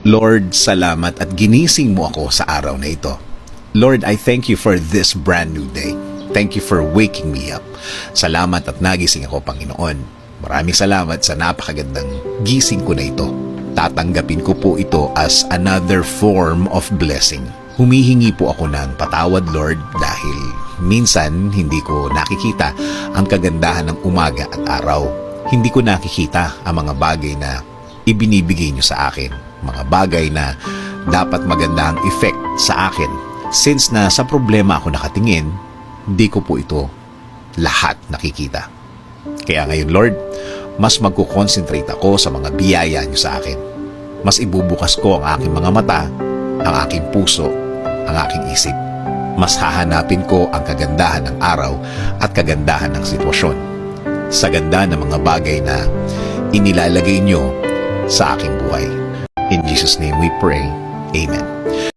Lord, salamat at ginising mo ako sa araw na ito. Lord, I thank you for this brand new day. Thank you for waking me up. Salamat at nagising ako, Panginoon. Maraming salamat sa napakagandang gising ko na ito. Tatanggapin ko po ito as another form of blessing. Humihingi po ako ng patawad, Lord, dahil minsan hindi ko nakikita ang kagandahan ng umaga at araw. Hindi ko nakikita ang mga bagay na ibinibigay niyo sa akin. Mga bagay na dapat maganda ang effect sa akin. Since na sa problema ako nakatingin, hindi ko po ito lahat nakikita. Kaya ngayon, Lord, mas magkukonsentrate ako sa mga biyaya niyo sa akin. Mas ibubukas ko ang aking mga mata, ang aking puso, ang aking isip. Mas hahanapin ko ang kagandahan ng araw at kagandahan ng sitwasyon. Sa ganda ng mga bagay na inilalagay niyo sa aking buhay. In Jesus' name we pray. Amen.